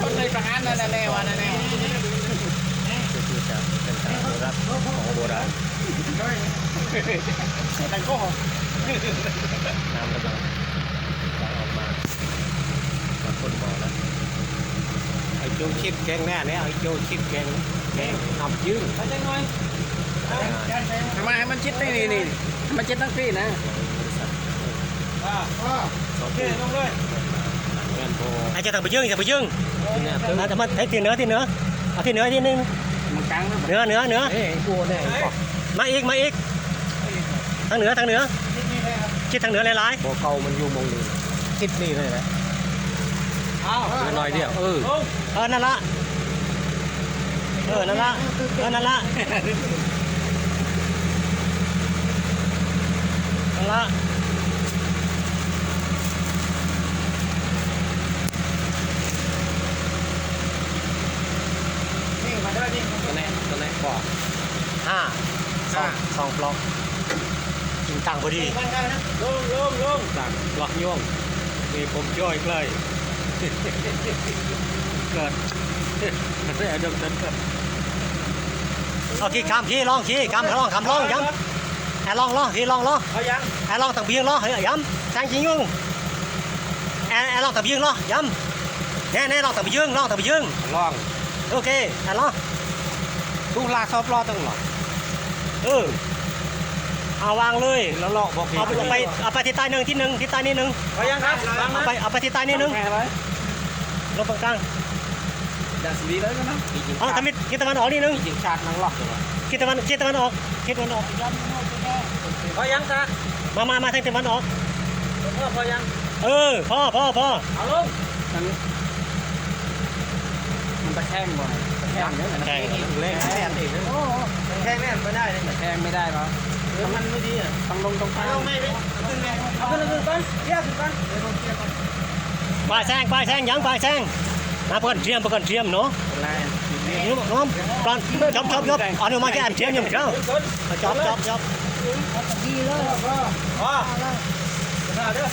คนในประหารนั่นแน่วันแน่ก็คือการเป็นการอนุรักของโบราณแต่ก็น้ำกะดังออกมาบางคนบ่อแล้วไอ้โจชิดแกงแน่เนี่ยไอ้โจชิดแกงแกงนำยืดทำไมให้มันชิดนี่นี่มันชิดตั้งพี่นะโอเคลงเลย อ้เจะต้องไปยึงจะไปยึงที่เนี่ยตึ้งเอาแต่มาให้ที่เหนือที่เหนือเอาที่เหนือที่นึงมันกลางนะเหนือเหนือเหนือเอ้ยไอ้บัวเนี่ยไอ้ปอกมาอีกมาอีกทางเหนือทางเหนือชิดนี่เลยครับคิดทางเหนือหลายบัวเก่ามันอยู่มงนี้ชิดนี่เลยแหละอ้าวเหลือน้อยเดียวเออลงๆเออนั่นละเออนั่นละเออนั่นละนั่นละ นี่มาได้นี่ ตัวนี้ ตัวนี้ปอกห้าสองสองบล็อกกินตังค์พอดีมันได้นะลงลงลงสั่งล็อกโย่งมีผมช่วยเลยเกิดไม่เอาดมนั้นเกิดเอาขี้คำขี้ลองขี้คำลองคำลองย้ำแอลองลองขี้ลองลองเอายังแอลอง tầng biên lo hãy dám sang chính luôn e e long tầng biên lo dám nè nè long tầng biên long tầng biên ลอง ok e lo ทุกลาซอบรอตั้งหรอ ừ เอาวางเลยแล้วเลาะบอกเอาไปเอาไปเอาไปที่ใต้หนึ่งที่หนึ่งที่ใต้นี่หนึ่งเอายังครับวางเอานะไปเอาไปที่ใต้นี่หนึ่งแข่ไว้ลงตรงกลางดัสดีเลยนะเอาทำมิดคิดตะวันออกนี่หนึ่งจริงชาตินั่งล็อกอยู่คิดตะวันคิดตะวันออกคิดตะวันออกเอายังซะมามามาทางตะวันออกเออพอยัง เออพ่อพ่อพ่อเอาลงมันมัน ตะแคงบ่อยตะแคงเนี่ยนะแข่งเล่นแน่นอีกโอ้ตะแคงแน่ไม่ได้เลยตะแคงไม่ได้หรอทำมันไม่ดีอะต้องลงตรงกลางลงไม่ได้ขึ้นไงเอาขึ้นขึ้นก่อนเทียบขึ้นก่อนเดี๋ยวลงเทียบก่อนปลายแซงปลายแซงยังปลายแซงมาเพื่อนเตรียมเพื่อนเตรียมเนาะเป็นไรน้องน้องก่อนจบจบจบเอาหนูมาแก้มเตรียมยังเจ้าจอบจอบจอบพอพอเด้อ